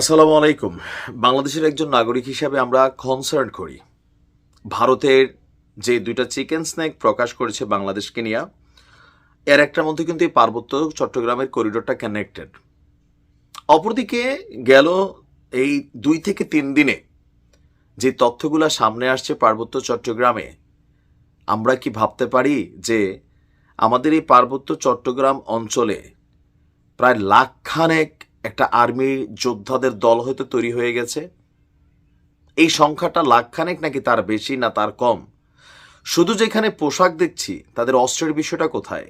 আসসালামু আলাইকুম। বাংলাদেশের একজন নাগরিক হিসাবে আমরা কনসার্ন করি। ভারতের যে দুইটা চিকেন স্ন্যাক প্রকাশ করেছে বাংলাদেশকে নিয়ে, এর একটার মধ্যে কিন্তু এই পার্বত্য চট্টগ্রামের করিডোরটা কানেক্টেড অপরদিকে গেল এই দুই থেকে তিন দিনে যে তথ্যগুলো সামনে আসছে পার্বত্য চট্টগ্রামে, আমরা কি ভাবতে পারি যে আমাদের এই পার্বত্য চট্টগ্রাম অঞ্চলে প্রায় লাখখানেক একটা আর্মি যোদ্ধাদের দল হয়তো তৈরি হয়ে গেছে। এই সংখ্যাটা লাখখানেক নাকি তার বেশি না তার কম। শুধু যেখানে পোশাক দেখছি, তাদের অস্ত্রের বিষয়টা কোথায়?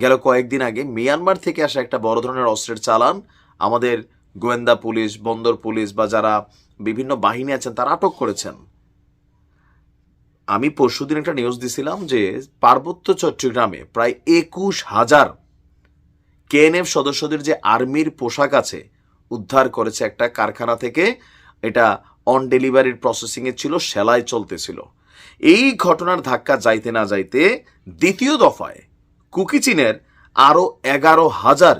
গেল কয়েকদিন আগে মিয়ানমার থেকে আসা একটা বড় ধরনের অস্ত্রের চালান আমাদের গোয়েন্দা পুলিশ, বন্দর পুলিশ বা যারা বিভিন্ন বাহিনী আছেন, তারা আটক করেছেন। আমি পরশুদিন একটা নিউজ দিছিলাম যে পার্বত্য চট্টগ্রামে প্রায় একুশ হাজার কেএনএফ সদস্যদের যে আর্মির পোশাক আছে, উদ্ধার করেছে একটা কারখানা থেকে, এটা অন ডেলিভারির প্রসেসিংয়ে ছিল, সেলাই চলতেছিল। এই ঘটনার ধাক্কা যাইতে না যাইতে দ্বিতীয় দফায় কুকি চীনের আরও এগারো হাজার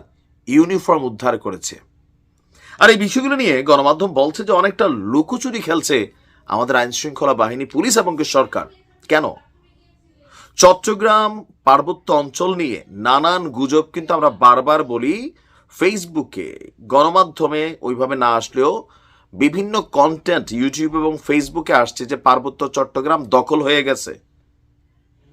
ইউনিফর্ম উদ্ধার করেছে। আর এই বিষয়গুলো নিয়ে গণমাধ্যম বলছে যে অনেকটা লুকোচুরি খেলছে আমাদের আইনশৃঙ্খলা বাহিনী, পুলিশ এবং সরকার। কেন? চট্টগ্রাম পার্বত্য অঞ্চল নিয়ে নানান গুজব কিন্তু আমরা বারবার বলি। ফেসবুকে গণমাধ্যমে ওইভাবে না আসলেও বিভিন্ন কন্টেন্ট ইউটিউব এবং ফেসবুকে আসছে যে পার্বত্য চট্টগ্রাম দখল হয়ে গেছে।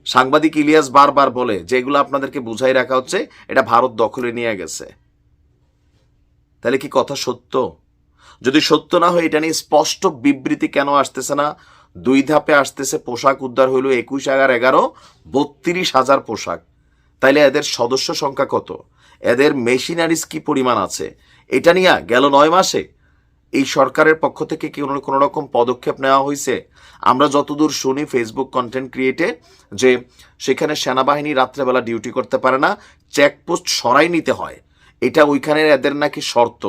সাংবাদিক ইলিয়াস বারবার বলে যে এগুলো আপনাদেরকে বুঝাই রাখা হচ্ছে, এটা ভারত দখলে নিয়ে গেছে। তাহলে কি কথা সত্য? যদি সত্য না হয়, এটা নিয়ে স্পষ্ট বিবৃতি কেন আসতেছে না? দুই ধাপে আসতেছে পোশাক উদ্ধার হইল একুশ হাজার এগারো, বত্রিশ হাজার পোশাক। তাইলে এদের সদস্য সংখ্যা কত? এদের মেশিনারিজ কি পরিমাণ আছে? এটা নিয়ে গেল নয় মাসে। এই সরকারের পক্ষ থেকে কি কোনো রকম পদক্ষেপ নেওয়া হয়েছে আমরা যতদূর শুনি ফেসবুক কন্টেন্ট ক্রিয়েটে যে সেখানে সেনাবাহিনী রাত্রেবেলা ডিউটি করতে পারে না চেকপোস্ট সরাই নিতে হয়। এটা ওইখানের এদের নাকি শর্ত।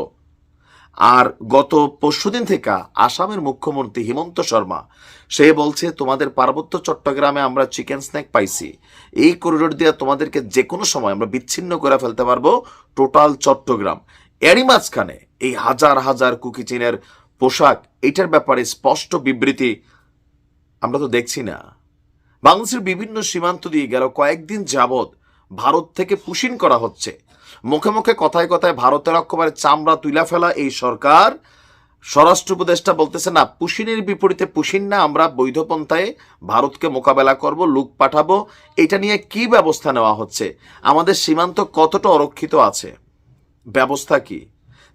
আর গত পরশুদিন থেকে আসামের মুখ্যমন্ত্রী হিমন্ত শর্মা, সে বলছে, তোমাদের পার্বত্য চট্টগ্রামে আমরা চিকেন স্ন্যাক পাইছি। এই করিডোর দিয়ে তোমাদেরকে যে কোনো সময় আমরা বিচ্ছিন্ন করে ফেলতে পারব টোটাল চট্টগ্রাম। এরই মাঝখানে এই হাজার হাজার কুকি চীনের পোশাক, এটার ব্যাপারে স্পষ্ট বিবৃতি আমরা তো দেখছি না। বাংলাদেশের বিভিন্ন সীমান্ত দিয়ে গেল কয়েকদিন যাবৎ ভারত থেকে পুশিন করা হচ্ছে। মুখে মুখে, কথায় কথায় ভারতের একেবারে চামড়া তুলা ফেলা এই সরকার। স্বরাষ্ট্র উপদেষ্টা বলতেছে, না, পুশিনের বিপরীতে পুশিন না, আমরা বৈধ পন্থায় ভারতকে মোকাবেলা করব লুক পাঠাবো। এটা নিয়ে কি ব্যবস্থা নেওয়া হচ্ছে? আমাদের সীমান্ত কতটা অরক্ষিত আছে? ব্যবস্থা কি?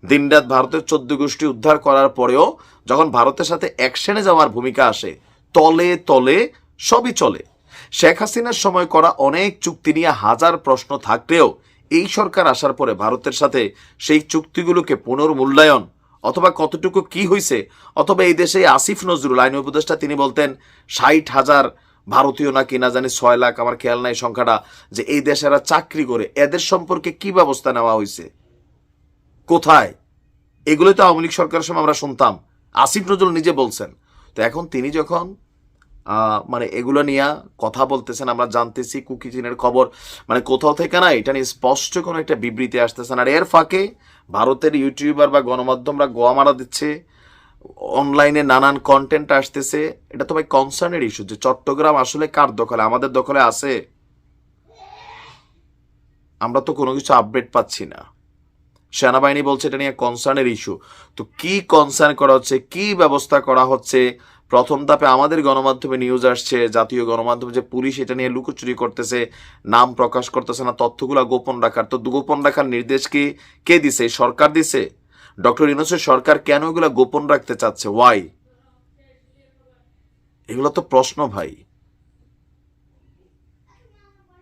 দিনরাত ভারতের চোদ্দ গোষ্ঠী উদ্ধার করার পরেও যখন ভারতের সাথে অ্যাকশনে যাওয়ার ভূমিকা আসে, তলে তলে সবই চলে। শেখ হাসিনার সময় করা অনেক চুক্তি নিয়ে হাজার প্রশ্ন থাকলেও এই সরকার আসার পরে ভারতের সাথে সেই চুক্তিগুলোকে পুনর্মূল্যায়ন অথবা কতটুকু কি হয়েছে অথবা এই দেশে আসিফ নজরুল আইন উপদেষ্টা তিনি বলতেন ষাট হাজার ভারতীয় না কিনা জানি ছয় লাখ, আমার খেয়াল নাই সংখ্যাটা, যে এই দেশেরা চাকরি করে, এদের সম্পর্কে কি ব্যবস্থা নেওয়া হয়েছে কোথায়? এগুলো তো আওয়ামী লীগ সরকারের সময় আমরা শুনতাম। আসিফ নজরুল নিজে বলছেন। তো এখন তিনি যখন মানে এগুলো নিয়ে কথা বলতেছেন, আমরা জানতেছি কুকি খবর। মানে কোথাও থেকে না, এটা নিয়ে স্পষ্ট কোনো একটা বিবৃতি আসতেছেন আর এর ফাঁকে ভারতের ইউটিউবার বা গণমাধ্যমরা গোয়া মারা দিচ্ছে, অনলাইনে নানান কন্টেন্ট আসতেছে। এটা তো ভাই কনসার্নের ইস্যু যে চট্টগ্রাম আসলে কার দখলে? আমাদের দখলে আছে? আমরা তো কোনো কিছু আপডেট পাচ্ছি না। সেনাবাহিনী বলছে এটা নিয়ে কনসার্নের ইস্যু তো কি কনসার্ন করা হচ্ছে? কি ব্যবস্থা করা হচ্ছে? প্রথম ধাপে আমাদের গণমাধ্যমে নিউজ আসছে, জাতীয় গণমাধ্যমে যে পুলিশ এটা নিয়ে লুকোচুরি করতেছে, নাম প্রকাশ করতেছে না, তথ্যগুলো গোপন রাখার। তো গোপন রাখার নির্দেশ কি, কে দিছে, সরকার দিছে? ডক্টর ইউনুসের সরকার কেন এগুলো গোপন রাখতে চাচ্ছে? ওয়াই এগুলো তো প্রশ্ন ভাই।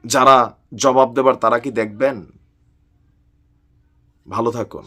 যারা জবাব দেবার তারা কি দেখবেন? ভালো থাকুন।